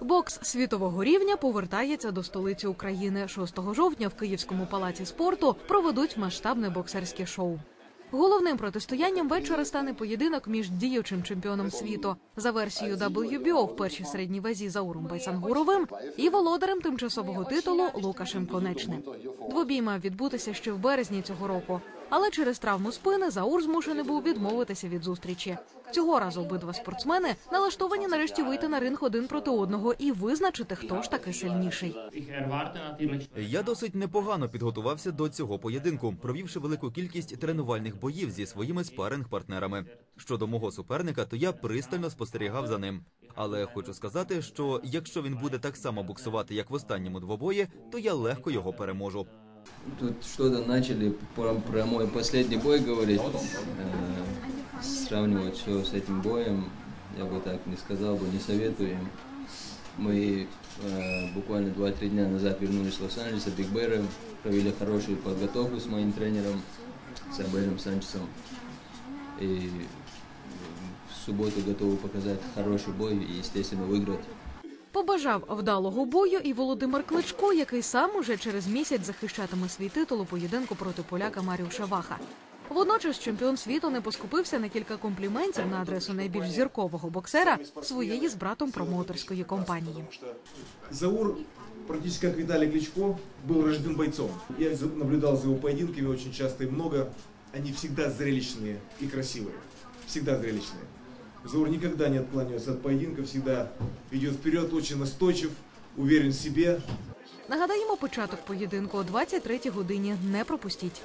Бокс світового рівня повертається до столиці України. 6 жовтня в Київському палаці спорту проведуть масштабне боксерське шоу. Головним протистоянням вечора стане поєдинок між діючим чемпіоном світу за версією WBO в першій середній вазі Зауром Байсангуровим і володарем тимчасового титулу Лукашем Конечним. Двобій мав відбутися ще в березні цього року, але через травму спини Заур змушений був відмовитися від зустрічі. Цього разу обидва спортсмени налаштовані нарешті вийти на ринг один проти одного і визначити, хто ж таки сильніший. Я досить непогано підготувався до цього поєдинку, провівши велику кількість тренувальних боїв зі своїми спаринг-партнерами. Щодо мого суперника, то я пристально спостерігав за ним. Але хочу сказати, що якщо він буде так само буксувати, як в останньому двобої, то я легко його переможу. Тут что-то начали про, про мой последний бой говорить, э, сравнивать все с этим боем. Я бы так не сказал бы, не советую им. Мы э, буквально 2-3 дня назад вернулись в Лос-Анджелес от Биг Бэра, провели хорошую подготовку с моим тренером, с Абелем Санчесом. И э, в субботу готовы показать хороший бой и, естественно, выиграть. Побажав вдалого бою і Володимир Кличко, який сам уже через місяць захищатиме свій титул у поєдинку проти поляка Маріуша Ваха. Водночас чемпіон світу не поскупився на кілька компліментів на адресу найбільш зіркового боксера своєї з братом промоутерської компанії. Заур, практически как Виталий Кличко, был рожден бойцом. Я за- наблюдал за его поединками очень часто и много. Они всегда зрелищные и красивые. Всегда зрелищные. Заур никогда не отклоняется от поединка, всегда идет вперед, очень настойчив, уверен в себе. Нагадаємо початок поєдинку о 23 годині. Не пропустіть.